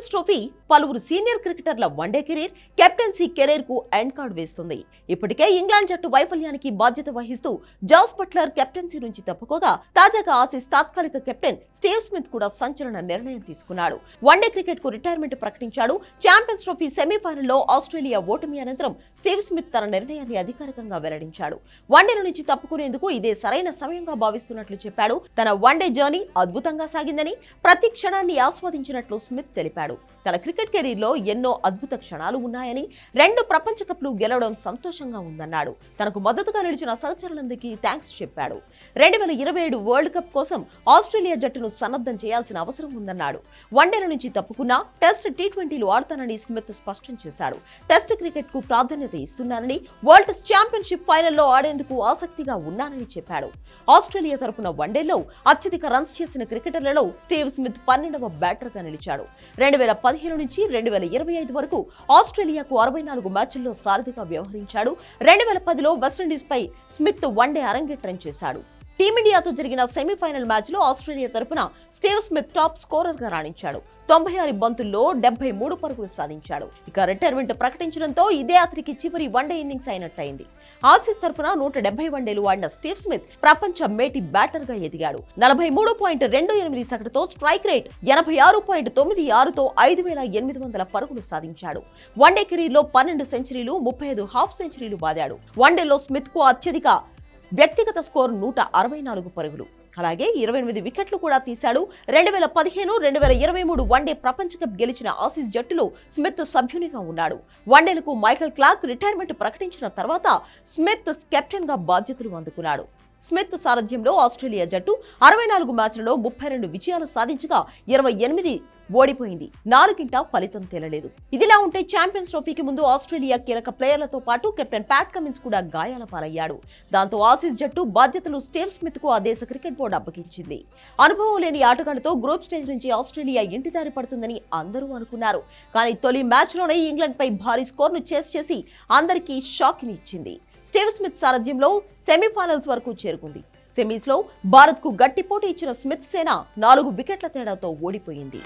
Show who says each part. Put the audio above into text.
Speaker 1: Champions trophy పలువురు senior క్రికెటర్ల one day career captaincy కెరీర్కు ఎండ్ కార్డ్ వేస్తుంది. ఇప్పటికే ఇంగ్లాండ్ జట్టు వైఫల్యానికి బాధ్యత వహిస్తూ జాస్ బట్లర్ కెప్టెన్సీ నుంచి తప్పుకోగా తాజాగా ఆసీస్ తాత్కాలిక కెప్టెన్ స్టీవ్ స్మిత్ కూడా సంచలన నిర్ణయం తీసుకున్నాడు. వన్డే క్రికెట్కు రిటైర్మెంట్ ప్రకటించాడు. ఛాంపియన్స్ ట్రోఫీ సెమీఫైనల్లో ఆస్ట్రేలియా ఓటమి అనంతరం స్టీవ్ స్మిత్ తన నిర్ణయాన్ని అధికారికంగా వెల్లడించాడు. వన్డేల నుంచి తప్పుకునేందుకు ఇదే సరైన సమయంగా భావిస్తున్నట్లు చెప్పాడు. తన వన్డే జర్నీ అద్భుతంగా సాగిందని ప్రతి క్షణాన్ని ఆస్వాదించినట్లు స్మిత్ తెలిపాడు. తన క్రికెట్ కెరీర్లో ఎన్నో అద్భుత క్షణాలు ఉన్నాయని రెండు ప్రపంచ కప్లు గెలవడం సంతోషంగా ఉందన్నాడు. తనకు మద్దతుగా నిలిచిన సహచరులందరికీ థ్యాంక్స్ చెప్పాడు. రెండు వేల ఇరవై ఏడు వరల్డ్ కప్ కోసం ఆస్ట్రేలియా జట్టును సన్నద్ధం చేయాల్సిన అవసరం ఉందన్నాడు. వన్డేల నుంచి తప్పుకున్నా టెస్ట్ టీ ట్వంటీలు ఆడతానని స్మిత్ స్పష్టం చేశాడు. టెస్ట్ క్రికెట్కు ప్రాధాన్యత ఇస్తున్నానని వరల్డ్ ఛాంపియన్షిప్ ఫైనల్లో ఆడేందుకు ఆసక్తిగా ఉన్నానని చెప్పాడు. ఆస్ట్రేలియా తరపున వన్డేలో అత్యధిక రన్స్ చేసిన క్రికెటర్లలో స్టీవ్ స్మిత్ పన్నెండవ బ్యాటర్గా నిలిచాడు. రెండు వేల పదిహేను నుంచి రెండు వేల ఇరవై ఐదు వరకు ఆస్ట్రేలియాకు అరవై నాలుగు మ్యాచ్ల్లో సారథిగా వ్యవహరించాడు. రెండు వేల పదిలో వెస్టిండీస్ పై స్మిత్ వన్డే అరంగేట్రం చేశాడు. టీమిండియాతో జరిగిన సెమీఫైనల్ మ్యాచ్లో ఆస్ట్రేలియా తరపున స్టీవ్ స్మిత్ టాప్ స్కోరర్గా రాణించాడు. తొంభై ఆరు బంతుల్లో డెబ్బై మూడు పరుగులు సాధించాడు. ఇక రిటైర్మెంట్ ప్రకటించడంతో ఇదే అతనికి చివరి వన్డే ఇన్నింగ్స్ అయినట్టయింది. ఆసీస్ తరపున నూట డెబ్బై వన్డేలు ఆడిన స్టీవ్ స్మిత్ ప్రపంచ మేటి బ్యాటర్గా ఎదిగాడు. నలభై మూడు పాయింట్ రెండు ఎనిమిది సగటుతో స్ట్రైక్ రేట్ ఎనభై ఆరు పాయింట్ తొమ్మిది ఆరుతో ఐదు వేల ఎనిమిది వందల పరుగులు సాధించాడు. వన్డే కెరీర్లో పన్నెండు సెంచరీలు ముప్పై ఐదు హాఫ్ సెంచరీలు బాదాడు. వన్డేలో స్మిత్కు అత్యధిక వ్యక్తిగత స్కోర్ నూట అరవై నాలుగు పరుగులు. అలాగే ఇరవై ఎనిమిది వికెట్లు కూడా తీశాడు. రెండు వేల పదిహేను రెండు వేల ఇరవై మూడు వన్డే ప్రపంచ కప్ గెలిచిన ఆసీస్ జట్టులో స్మిత్ సభ్యునిగా ఉన్నాడు. వన్డేలకు మైకల్ క్లార్క్ రిటైర్మెంట్ ప్రకటించిన తర్వాత స్మిత్ కెప్టెన్గా బాధ్యతలు అందుకున్నాడు. స్మిత్ సారథ్యంలో ఆస్ట్రేలియా జట్టు అరవై నాలుగు మ్యాచ్లలో ముప్పై రెండు విజయాలు సాధించగా ఇరవై ఎనిమిది ఓడిపోయింది. నాలుగింట ఫలితం తేలలేదు. ఇదిలా ఉంటే ఛాంపియన్స్ ట్రోఫీకి ముందు ఆస్ట్రేలియా కీలక ప్లేయర్లతో పాటు కెప్టెన్ ప్యాట్ కమిన్స్ కూడా గాయాల పాలయ్యాడు. దాంతో ఆసీస్ జట్టు బాధ్యతలు స్టీవ్ స్మిత్కు ఆ దేశ క్రికెట్ బోర్డు అప్పగించింది. అనుభవం లేని ఆటగాళ్ళతో గ్రూప్ స్టేజ్ నుంచి ఆస్ట్రేలియా ఇంటి దారి పడుతుందని అందరూ అనుకున్నారు. కానీ తొలి మ్యాచ్లోనే ఇంగ్లాండ్పై భారీ స్కోర్ను చేస్ చేసి అందరికీ షాక్ని ఇచ్చింది. స్టీవ్ స్మిత్ సారథ్యంలో సెమీఫైనల్స్ వరకు చేరుకుంది. సెమీస్లో భారత్కు గట్టి పోటీ ఇచ్చిన స్మిత్ సేన నాలుగు వికెట్ల తేడాతో ఓడిపోయింది.